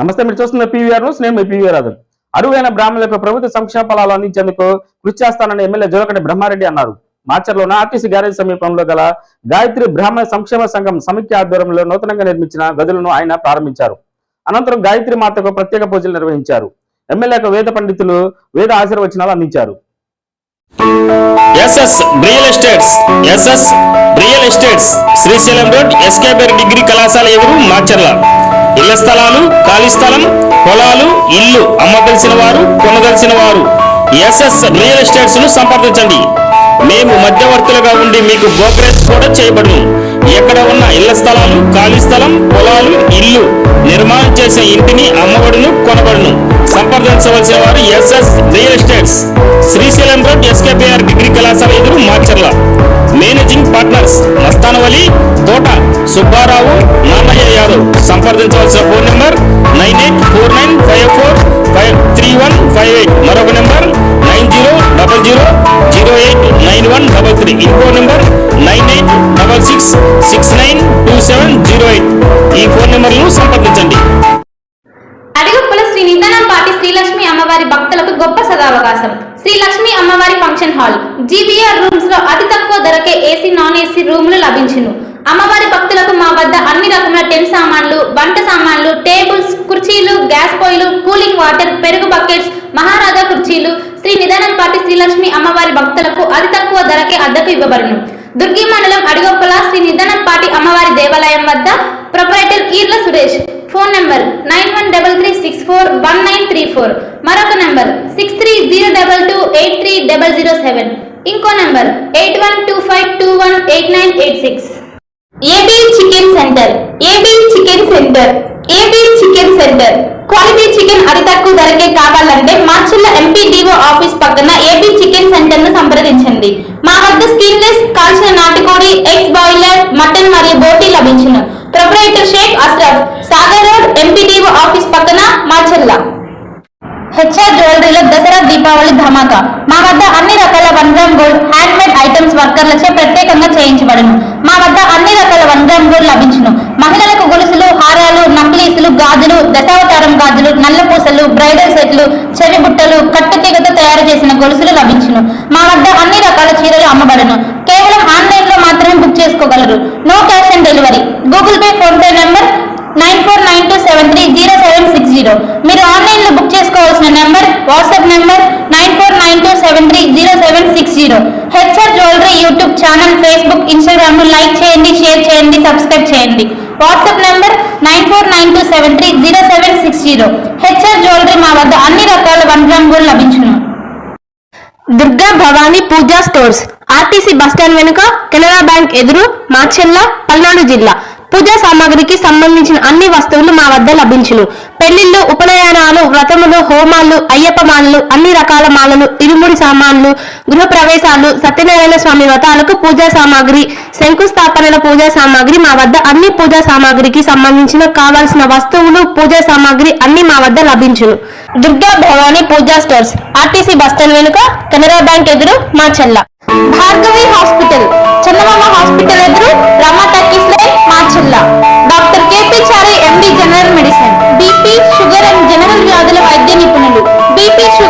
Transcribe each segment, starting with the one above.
నమస్తే మీరు చూస్తున్న పీవీఆర్ న్యూస్. నేను మీ పీవీఆర్ అదన్ అరువైన బ్రాహ్మణులకు ప్రభుత్వ సంక్షేమ ఫలాలు అందించేందుకు కృషి చేస్తానని ఎమ్మెల్యే జోలకంటి బ్రహ్మారెడ్డి అన్నారు. మార్చర్లోని ఆర్టీసీ గ్యారేజ్ సమీపంలో గల గాయత్రి బ్రాహ్మణ సంక్షేమ సంఘం సమిఖ్య ఆధ్వర్యంలో నూతనంగా నిర్మించిన గదులను ఆయన ప్రారంభించారు. అనంతరం గాయత్రి మాతకు ప్రత్యేక పూజలు నిర్వహించారు. ఎమ్మెల్యేకు వేద పండితులు వేద ఆశీర్వచనాలు అందించారు. SS real estates SS real estates Srisailam road SKBR degree కళాశాల ఎదురు మాచర్ల. ఇళ్ళ స్థలాలు ఖాళీ స్థలం పొలాలు ఇల్లు అమ్మదలిసిన వారు కొనదలసిన వారు. ఎస్ఎస్ రియల్ ఎస్టేట్స్ను సంప్రదించండి. మేము మధ్యవర్తులుగా ఉండి మీకు బ్రోకరేజ్ కూడా చేయబడును. ఎక్కడ ఉన్న ఇళ్ళ స్థలాలు ఖాళీ స్థలం పొలాలు ఇల్లు నిర్మాణం చేసే ఇంటిని అమ్మబడును కొనబడును. సంప్రదించవలసిన వారు SS real estates. Srisailam road SKBR degree కళాశాల ఎదురు మాచర్ల పార్ట్నర్స్ మస్తానవలి తోట సుబ్బారావు నాన్నయ్య యాదవ్. సంప్రదించవలసిన phone number nine eight four nine five four five three one five eight. మరొక number nine zero double zero zero eight nine one double three. ఇంకో number nine eight double six six nine two seven zero eight. ఈ phone gas పొయ్యిలు cooling water పెరుగు buckets Maharaja కుర్చీలు శ్రీ నిదానంపాటి శ్రీలక్ష్మి అమ్మవారి భక్తులకు అతి తక్కువ ధరకే అద్దెకు ఇవ్వబడును. దుర్గి మండలం అడిగొప్పల శ్రీ నిదానంపాటి అమ్మవారి దేవాలయం వద్ద proprietor Eerla Suresh. Phone number nine one double three six four one nine three four. మరొక number six three zero double two eight three double zero seven. ఇంకో number eight one two five two one eight nine eight six. AB chicken centre. AB chicken centre. AB chicken centre. Quality chicken అతి తక్కువ ధరకే కావాలంటే Macherla MPDO office పక్కన AP chicken సెంటర్ను సంప్రదించండి. మా వద్ద స్కిన్లెస్ కాల్చిన నాటుకోడి ఎగ్స్ బాయిలర్ మటన్ మరియు బోటీ లభించును. Proprietor Sheikh Ashraf Sagar road MPDO office పక్కన మార్చల్ల హెచ్ఆర్ జ్యువెలరీలో దసరా దీపావళి ధమాకా. మా వద్ద అన్ని రకాల one gram gold hand made items వర్కర్లచే ప్రత్యేకంగా చేయించబడును. మా వద్ద అన్ని రకాల వన్ గ్రామ్ గోల్డ్ పూసలు బ్రైడల్ సెట్లు చెవి బుట్టలు కట్టుతీగతో తయారు చేసిన గొలుసులు లభించును. మా వద్ద అన్ని రకాల చీరలు అమ్మబడును. కేవలం ఆన్లైన్లో మాత్రమే బుక్ చేసుకోగలరు. No cash on delivery. Google Pay PhonePe number nine four nine two seven three zero seven six zero. మీరు ఆన్లైన్లో బుక్ చేసుకోవాల్సిన number WhatsApp number nine four nine two seven three zero seven six zero. HR jewellery YouTube channel Facebook Instagram like చేయండి share చేయండి subscribe చేయండి. WhatsApp number nine four nine two seven three zero seven six zero. HR jewellery మా వద్ద అన్ని రకాల one gram gold లభించును. Durga Bhavani Pooja stores RTC bus stand వెనుక Canara bank ఎదురు మాచెల్ల పల్నాడు జిల్లా. పూజా సామాగ్రికి సంబంధించిన అన్ని వస్తువులు మా వద్ద లభించును. పెళ్ళిళ్ళు ఉపనయనాలు వ్రతములు హోమాలు అయ్యప్ప మాలలు అన్ని రకాల మాలలు ఇరుముడి సామాన్లు గృహ ప్రవేశాలు సత్యనారాయణ స్వామి వ్రతాలకు పూజా సామాగ్రి శంకుస్థాపనల పూజా సామాగ్రి మా వద్ద అన్ని పూజా సామాగ్రికి సంబంధించిన కావాల్సిన వస్తువులు పూజా సామాగ్రి అన్ని మా వద్ద లభించును. Durga Bhavani Puja stores RTC bus stand వెనుక కెనరా బ్యాంక్ ఎదురు మా చెల్ల. భార్గవి హాస్పిటల్ చందమామ హాస్పిటల్ ఎదురు Oh.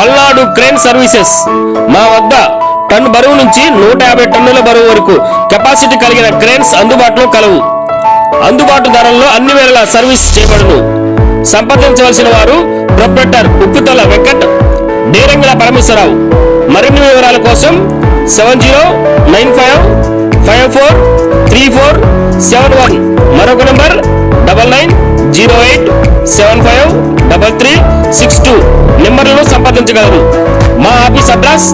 Palnadu crane services. మా వద్ద టన్ బరువు నుంచి నూట యాభై టన్నుల బరువు వరకు కెపాసిటీ కలిగిన క్రేన్స్ అందుబాటులో కలవు. అందుబాటు ధరల్లో అన్ని వేళలా సర్వీస్ చేయబడును. సంప్రదించవలసిన వారు ప్రొప్రైటర్ ఉప్పుతల వెంకట్ డేరంగిల పరమేశ్వరరావు. మరిన్ని వివరాల కోసం seven zero nine five five four three four seven one. మరొక number double nine zero eight seven five double three six two. నంబర్లను సంప్రదించగలరు. మా office address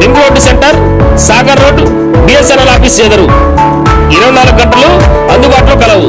ring road centre Sagar road BSNL office ఎదురు. ఇరవై నాలుగు గంటలు అందుబాటులో కలవు.